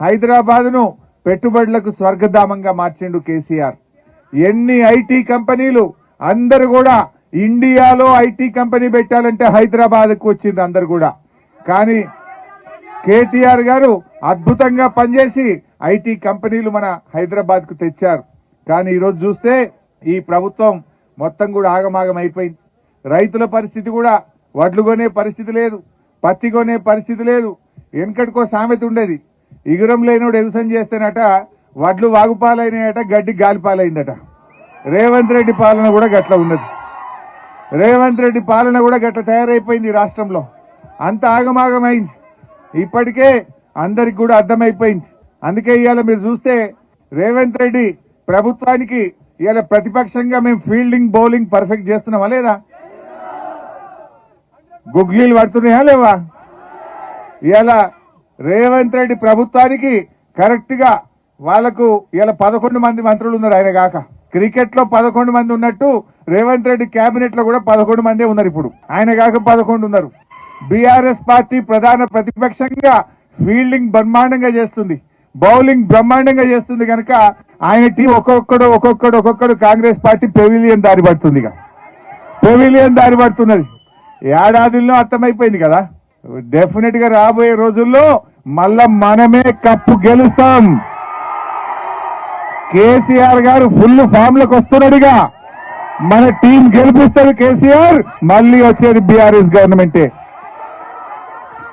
హైదరాబాద్ను పెట్టుబడులకు స్వర్గధామంగా మార్చిండు కేసీఆర్. ఎన్ని ఐటీ కంపెనీలు అందరు కూడా ఇండియాలో ఐటీ కంపెనీ పెట్టాలంటే హైదరాబాద్కు వచ్చింది అందరు కూడా. కానీ కేటీఆర్ గారు అద్భుతంగా పనిచేసి ఐటీ కంపెనీలు మన హైదరాబాద్కు తెచ్చారు. కానీ ఈరోజు చూస్తే ఈ ప్రభుత్వం మొత్తం కూడా ఆగమాగం అయిపోయింది. రైతుల పరిస్థితి కూడా వడ్లు కొనే పరిస్థితి లేదు పత్తి కొనే పరిస్థితి లేదు వెనుకటికో సామెత ఉండేది. ఇగురం లేనోడు ఎగుసం చేస్తేనట? వడ్లు వాగుపాలైనాయట గడ్డి గాలిపాలైందట. రేవంత్ రెడ్డి పాలన కూడా గట్ల ఉన్నది. రేవంత్ రెడ్డి పాలన కూడా గట్ల తయారైపోయింది రాష్ట్రంలో. అంత ఆగమాగమైంది. ఇప్పటికే అందరికి కూడా అర్థమైపోయింది. అందుకే ఇవాళ మీరు చూస్తే రేవంత్ రెడ్డి ప్రభుత్వానికి ఇవాళ ప్రతిపక్షంగా మేము ఫీల్డింగ్ బౌలింగ్ పర్ఫెక్ట్ చేస్తున్నామా లేదా? గుగ్లీలు పడుతున్నాయా లేవా? ఇవాళ రేవంత్ రెడ్డి ప్రభుత్వానికి కరెక్ట్గా వాళ్ళకు ఇలా పదకొండు మంది మంత్రులు ఉన్నారు ఆయన కాక. క్రికెట్లో పదకొండు మంది ఉన్నట్టు రేవంత్ రెడ్డి కేబినెట్లో కూడా పదకొండు మందే ఉన్నారు ఇప్పుడు. ఆయన కాక పదకొండు ఉన్నారు. బీఆర్ఎస్ పార్టీ ప్రధాన ప్రతిపక్షంగా ఫీల్డింగ్ బ్రహ్మాండంగా చేస్తుంది. బౌలింగ్ బ్రహ్మాండంగా చేస్తుంది కనుక ఆయన టీం ఒక్కొక్కడు ఒక్కొక్కడు ఒక్కొక్కడు కాంగ్రెస్ పార్టీ పెవిలియన్ దారి పడుతుంది ఇక. పెవిలియన్ దారి పడుతున్నది. ఏడాదిలో అర్థమైపోయింది కదా. డెఫినెట్గా రాబోయే రోజుల్లో మళ్ళా మనమే కప్పు గెలుస్తాం. కేసీఆర్ గారు ఫుల్ ఫామ్లోకి వస్తున్నాడుగా. మన టీం గెలిపిస్తారు కేసీఆర్ మళ్ళీ వచ్చేది బీఆర్ఎస్ గవర్నమెంటే.